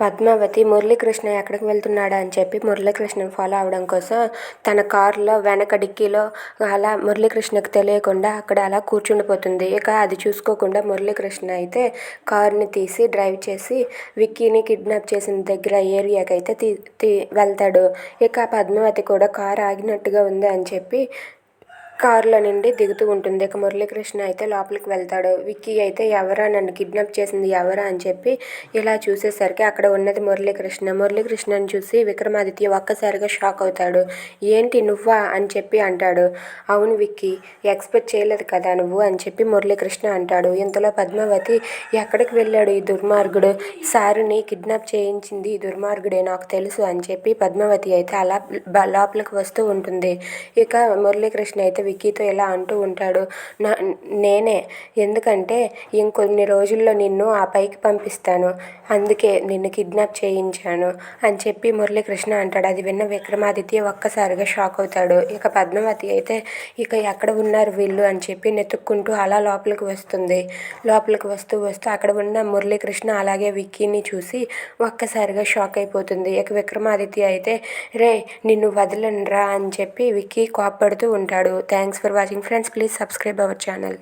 పద్మావతి మురళీకృష్ణ ఎక్కడికి వెళ్తున్నాడా అని చెప్పి మురళీకృష్ణని ఫాలో అవ్వడం కోసం తన కారులో వెనక డిక్కీలో అలా మురళీకృష్ణకు తెలియకుండా అక్కడ అలా కూర్చుండిపోతుంది. ఇక అది చూసుకోకుండా మురళీకృష్ణ అయితే కారుని తీసి డ్రైవ్ చేసి విక్కీని కిడ్నాప్ చేసిన దగ్గర ఏరియాకి అయితే తీ తీ వెళ్తాడు. ఇక పద్మావతి కూడా కారు ఆగినట్టుగా ఉంది అని చెప్పి కారులో నుండి దిగుతూ ఉంటుంది. ఇక మురళీకృష్ణ అయితే లోపలికి వెళ్తాడు. విక్కీ అయితే ఎవరా నన్ను కిడ్నాప్ చేసింది ఎవరా? అని చెప్పి ఇలా చూసేసరికి అక్కడ ఉన్నది మురళీకృష్ణ. మురళీకృష్ణని చూసి విక్రమాదిత్య ఒక్కసారిగా షాక్ అవుతాడు. ఏంటి నువ్వా? అని చెప్పి అంటాడు. అవును విక్కీ ఎక్స్పెక్ట్ చేయలేదు కదా నువ్వు? అని చెప్పి మురళీకృష్ణ అంటాడు. ఇంతలో పద్మావతి ఎక్కడికి వెళ్ళాడు ఈ దుర్మార్గుడు? సారుని కిడ్నాప్ చేయించింది ఈ దుర్మార్గుడే నాకు తెలుసు అని చెప్పి పద్మావతి అయితే అలా లోపలికి వస్తూ ఉంటుంది. ఇక మురళీకృష్ణ అయితే విక్కీతో ఇలా అంటూ ఉంటాడు నా నేనే. ఎందుకంటే ఇంకొన్ని రోజుల్లో నిన్ను ఆ పైకి పంపిస్తాను. అందుకే నిన్ను కిడ్నాప్ చేయించాను అని చెప్పి మురళీకృష్ణ అంటాడు. అది విన్న విక్రమాదిత్య ఒక్కసారిగా షాక్ అవుతాడు. ఇక పద్మావతి అయితే ఇక ఎక్కడ ఉన్నారు వీళ్ళు అని చెప్పి నెతుక్కుంటూ అలా లోపలికి వస్తుంది. లోపలికి వస్తూ వస్తూ అక్కడ ఉన్న మురళీకృష్ణ అలాగే విక్కీని చూసి ఒక్కసారిగా షాక్ అయిపోతుంది. ఇక విక్రమాదిత్య అయితే రే నిన్ను వదలనురా అని చెప్పి విక్కీ కోపడుతూ ఉంటాడు. Thanks for watching friends. Please subscribe our channel.